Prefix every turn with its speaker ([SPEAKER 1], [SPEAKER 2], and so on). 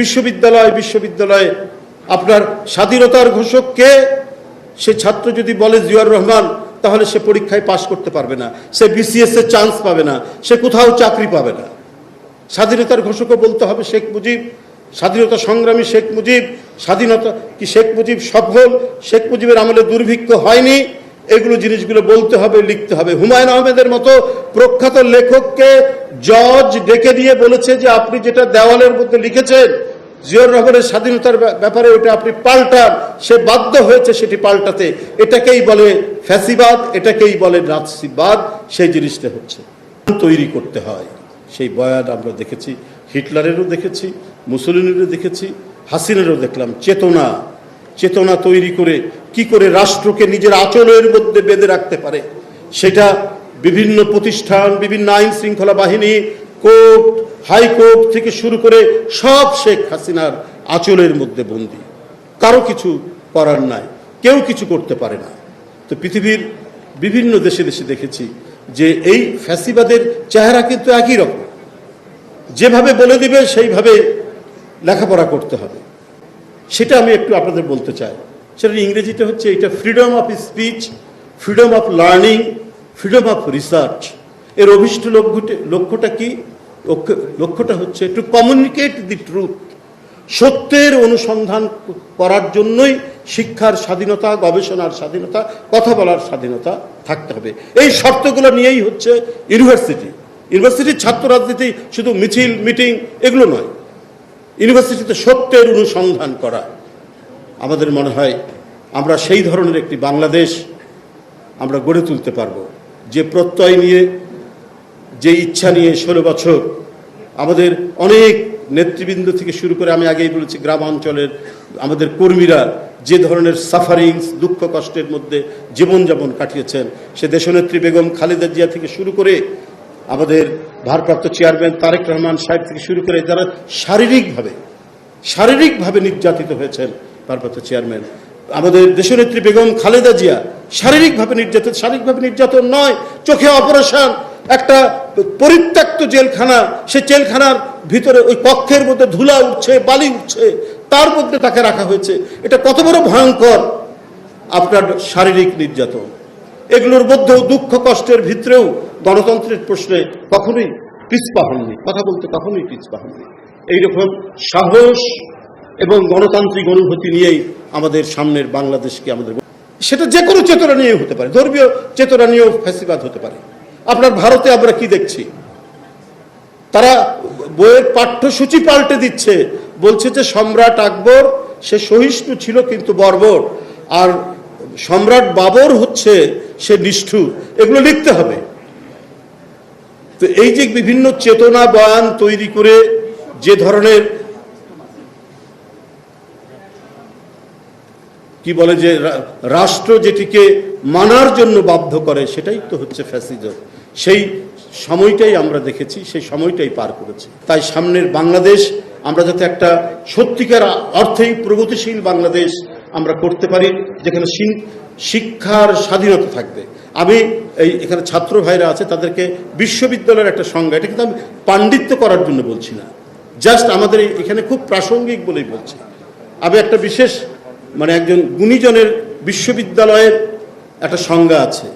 [SPEAKER 1] বিশ্ববিদ্যালয়, বিশ্ববিদ্যালয়ে আপনার স্বাধীনতার ঘোষককে সে ছাত্র যদি বলে জিয়াউর রহমান, তাহলে সে পরীক্ষায় পাশ করতে পারবে না। সে বিসিএস এর চান্স পাবে না। সে কোথাও চাকরি পাবে না। স্বাধীনতার ঘোষকও বলতে হবে শেখ মুজিব, স্বাধীনতা সংগ্রামী শেখ মুজিব, স্বাধীনতা কি শেখ মুজিব সফল? শেখ মুজিবের আমলে দুর্ভিক্ষ হয়নি। এগুলো জিনিসগুলো বলতে হবে, লিখতে হবে। হুমায়ুন আহমেদের মতো প্রখ্যাত লেখককে জজ ডেকে দিয়ে বলেছে যে আপনি যেটা দেওয়ালের মধ্যে লিখেছেন জিয়র রহমানের স্বাধীনতার ব্যা- ব্যাপারে ওটা আপনি পাল্টান, সে বাধ্য হয়েছে সেটি পাল্টাতে। এটাকেই বলে ফ্যাসিবাদ, এটাকেই বলে নাৎসিবাদ, সেই জিনিসটা হচ্ছে। তৈরি করতে হয়। সেই বয়ান আমরা দেখেছি, হিটলারেরও দেখেছি, মুসলিনেরও দেখেছি, হাসিনেরও দেখলাম। চেতনা চেতনা তৈরি করে কি করে রাষ্ট্রকে নিজের আচলের মধ্যে বেঁধে রাখতে পারে? সেটা বিভিন্ন প্রতিষ্ঠান, বিভিন্ন আইন শৃঙ্খলা বাহিনী, কোর্ট, হাইকোর্ট থেকে শুরু করে সব শেখ হাসিনার আচলের মধ্যে বন্দী। কারও কিছু করার নাই, কেউ কিছু করতে পারে না। তো পৃথিবীর বিভিন্ন দেশে দেশে দেখেছি যে এই ফ্যাসিবাদের চেহারা কিন্তু একই রকম। যেভাবে বলে দিবে সেইভাবে লেখাপড়া করতে হবে। সেটা আমি একটু আপনাদের বলতে চাই। সেটা ইংরেজিতে হচ্ছে এটা freedom of speech freedom of learning freedom of research এর অভিষ্ট লক্ষ্যটা কি? লক্ষ্য- লক্ষ্যটা হচ্ছে টু কমিউনিকেট দি ট্রুথ সত্যের অনুসন্ধান করার জন্যই শিক্ষার স্বাধীনতা, গবেষণার স্বাধীনতা, কথা বলার স্বাধীনতা থাকতে হবে। এই শর্তগুলো নিয়েই হচ্ছে ইউনিভার্সিটি ইউনিভার্সিটির ছাত্র রাজনীতি শুধু মিছিল মিটিং এগুলো নয়। ইউনিভার্সিটিতে সত্যের অনুসন্ধান করা। আমাদের মনে হয় আমরা সেই ধরনের একটি বাংলাদেশ আমরা গড়ে তুলতে পারব। যে প্রত্যয় নিয়ে, যে ইচ্ছা নিয়ে ষোলো বছর আমাদের অনেক নেতৃবৃন্দ থেকে শুরু করে আমি আগেই বলেছি গ্রামাঞ্চলের আমাদের কর্মীরা যে ধরনের সাফারিংস দুঃখ কষ্টের মধ্যে জীবনযাপন কাটিয়েছেন, সে দেশনেত্রী বেগম খালেদা জিয়া থেকে শুরু করে আমাদের ভারপ্রাপ্ত চেয়ারম্যান তারেক রহমান সাহেব থেকে শুরু করে যারা শারীরিকভাবে শারীরিকভাবে নির্যাতিত হয়েছেন ভারপ্রাপ্ত চেয়ারম্যান। আমাদের দেশনেত্রী বেগম খালেদা জিয়া শারীরিকভাবে নির্যাতন শারীরিকভাবে নির্যাতন নয়, চোখে অপারেশন, একটা পরিত্যক্ত জেলখানা, সে জেলখানার ভিতরে ওই কক্ষের মধ্যে ধুলা উঠছে, বালি উঠছে, তার মধ্যে তাকে রাখা হয়েছে। এটা কত বড় ভয়ঙ্কর আপনার শারীরিক নির্যাতন। এগুলোর মধ্যেও দুঃখ কষ্টের ভিতরেও গণতন্ত্রের প্রশ্নে কখনোই পিছপা হননি। কথা বলতে কখনোই পিছপা হননি। এইরকম সাহস এবং গণতান্ত্রিক অনুভূতি নিয়েই আমাদের সামনের বাংলাদেশকে আমাদের সেটা যে কোনো চেতনা নিয়ে হতে পারে, ধর্মীয় চেতনা নিয়েও ফ্যাসিবাদ হতে পারে। আপনার ভারতে আমরা কি দেখছি? তারা বইয়ের পাঠ্যসূচি পাল্টে দিচ্ছে, বলছে যে সম্রাট আকবর, সে সহিষ্ণু ছিল কিন্তু বর্বর, আর সম্রাট বাবর হচ্ছে, সে নিষ্ঠুর। এগুলো লিখতে হবে। তো এই যে বিভিন্ন চেতনা বয়ান তৈরি করে যে ধরনের কি বলে যে রাষ্ট্র যেটিকে মানার জন্য বাধ্য করে, সেটাই তো হচ্ছে ফ্যাসিজম। সেই সময়টাই আমরা দেখেছি, সেই সময়টাই পার করেছি। তাই সামনের বাংলাদেশ, আমরা যাতে একটা সত্যিকার অর্থেই প্রগতিশীল বাংলাদেশ আমরা করতে পারি, যেখানে শিক্ষার স্বাধীনতা থাকবে। আমি এই এখানে ছাত্র ভাইরা আছে, তাদেরকে বিশ্ববিদ্যালয়ের একটা সংজ্ঞা, এটা কিন্তু আমি পাণ্ডিত্য করার জন্য বলছি না। জাস্ট আমাদের এখানে খুব প্রাসঙ্গিক বলেই বলছি। আমি একটা বিশেষ মানে একজন গুণীজনের বিশ্ববিদ্যালয়ের একটা সংজ্ঞা আছে।